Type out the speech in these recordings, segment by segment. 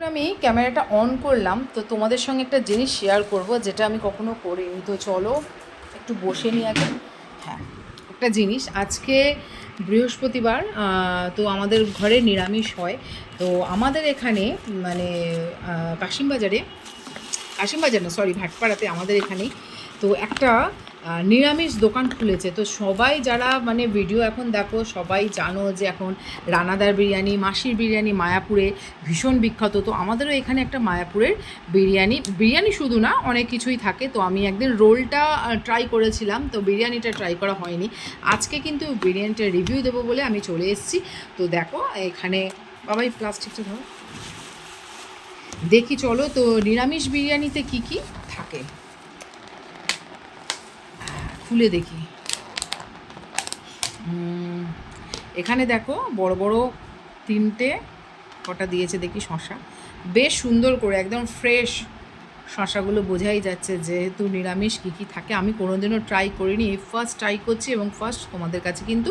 আমি ক্যামেরাটা অন করলাম, তো তোমাদের সঙ্গে একটা জিনিস শেয়ার করব যেটা আমি কখনো করিনি। তো চলো, একটু বসে নিয়ে আগে। হ্যাঁ একটা জিনিস, আজকে বৃহস্পতিবার তো আমাদের ঘরে নিরামিষ হয়। তো আমাদের এখানে মানে কাশিমবাজারে, কাশিমবাজার না সরি ভাটপাড়াতে আমাদের এখানে, তো একটা নিরামিষ দোকান খুলেছে। তো সবাই যারা মানে ভিডিও এখন দেখো, সবাই জানো যে এখন রানাদার বিরিয়ানি, মাসির বিরিয়ানি মায়াপুরে ভীষণ বিখ্যাত। তো আমাদেরও এখানে একটা মায়াপুরের বিরিয়ানি বিরিয়ানি শুধু না, অনেক কিছুই থাকে। তো আমি একদিন রোলটা ট্রাই করেছিলাম, তো বিরিয়ানিটা ট্রাই করা হয়নি। আজকে কিন্তু বিরিয়ানিটা রিভিউ দেবো বলে আমি চলে এসেছি। তো দেখো, এখানে বাবাই প্লাস্টিকটা ধরো। দেখি চলো, তো নিরামিষ বিরিয়ানিতে কি কি থাকে? খুলে দেখি। এখানে দেখো বড় বড় তিনটে কটা দিয়েছে দেখি শশা। বেশ সুন্দর করে, একদম ফ্রেশ শশাগুলো বোঝাই যাচ্ছে যেহেতু নিরামিষ কী কী থাকে। আমি কোনোদিনও ট্রাই করিনি ফার্স্ট ট্রাই করছি এবং ফার্স্ট তোমাদের কাছে কিন্তু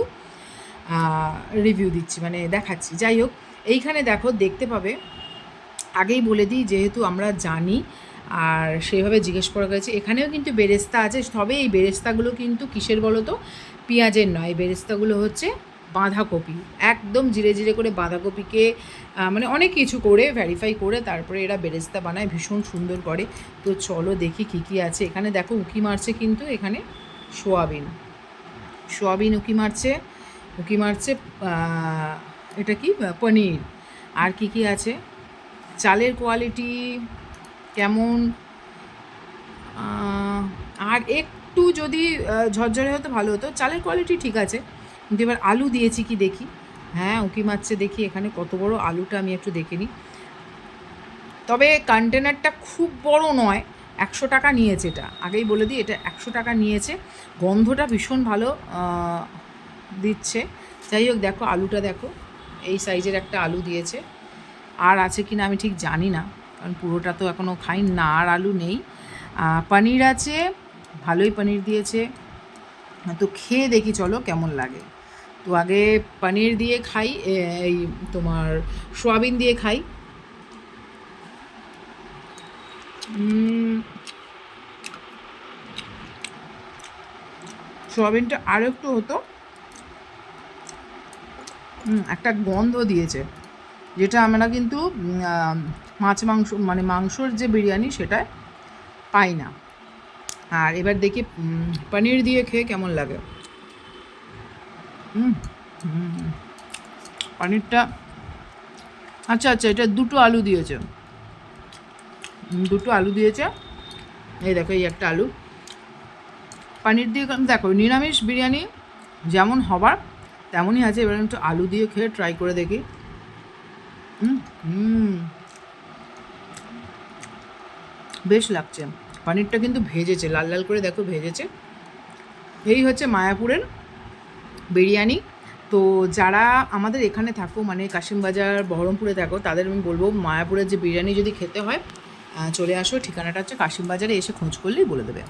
রিভিউ দিচ্ছি মানে দেখাচ্ছি। যাই হোক, এইখানে দেখো দেখতে পাবে, আগেই বলে দিই যেহেতু আমরা জানি আর সেইভাবে জিজ্ঞেস করা গেছে। এখানেও কিন্তু বেরেস্তা আছে, তবে এই বেরেস্তাগুলো কিন্তু কিসের বলো তো? পেঁয়াজের নয়, এই বেরেস্তাগুলো হচ্ছে বাঁধাকপি। একদম জিরে জিরে করে বাঁধাকপিকে মানে অনেক কিছু করে ভ্যারিফাই করে তারপরে এরা বেরেস্তা বানায়, ভীষণ সুন্দর করে। তো চলো দেখি কী কী আছে। এখানে দেখো উকি মারছে কিন্তু এখানে সোয়াবিন। সোয়াবিন উকি মারছে উকি মারছে এটা কি? পনির। আর কি কি আছে? চালের কোয়ালিটি কেমন? আর একটু যদি ঝরঝরে হতো ভালো হতো। চালের কোয়ালিটি ঠিক আছে। কিন্তু এবার আলু দিয়েছি কি দেখি? হ্যাঁ উঁকি মারছে দেখি। এখানে কত বড় আলুটা আমি একটু দেখে নিই। তবে কন্টেনারটা খুব বড় নয়, একশো টাকা নিয়েছে এটা। আগেই বলে দিই, এটা একশো টাকা নিয়েছে। গন্ধটা ভীষণ ভালো দিচ্ছে। যাই হোক, দেখো আলুটা দেখো। এই সাইজের একটা আলু দিয়েছে। আর আছে কি না আমি ঠিক জানি না। কারণ পুরোটা তো এখনও খাই না, আর আলু নেই। পনির আছে, ভালোই পনির দিয়েছে। তো খেয়ে দেখি, চলো কেমন লাগে। তো আগে পনির দিয়ে খাই এই তোমার সোয়াবিন দিয়ে খাই। সোয়াবিনটা আরও একটু হতো একটা গন্ধ দিয়েছে। যেটা আমরা কিন্তু মাছ মাংস মানে মাংসর যে বিরিয়ানি সেটায় পাই না। আর এবার দেখি পনির দিয়ে খেয়ে কেমন লাগে? পনিরটা আচ্ছা আচ্ছা এটা দুটো আলু দিয়েছে। দুটো আলু দিয়েছে। এই দেখো, এই একটা আলু। পনির দিয়ে দেখো, নিরামিষ বিরিয়ানি যেমন হবার, তেমনই আছে। এবার একটু আলু দিয়ে খেয়ে ট্রাই করে দেখি। হুম বেশ লাগছে। পনিরটা কিন্তু ভেজেছে, লাল লাল করে দেখো ভেজেছে। এই হচ্ছে মায়াপুরের বিরিয়ানি। তো যারা আমাদের এখানে থাকো মানে কাশিমবাজার বহরমপুরে থাকো, তাদের আমি বলব মায়াপুরের যে বিরিয়ানি যদি খেতে হয় চলে আসো। ঠিকানাটা হচ্ছে কাশিমবাজারে এসে খোঁজ করলেই বলে দেবে।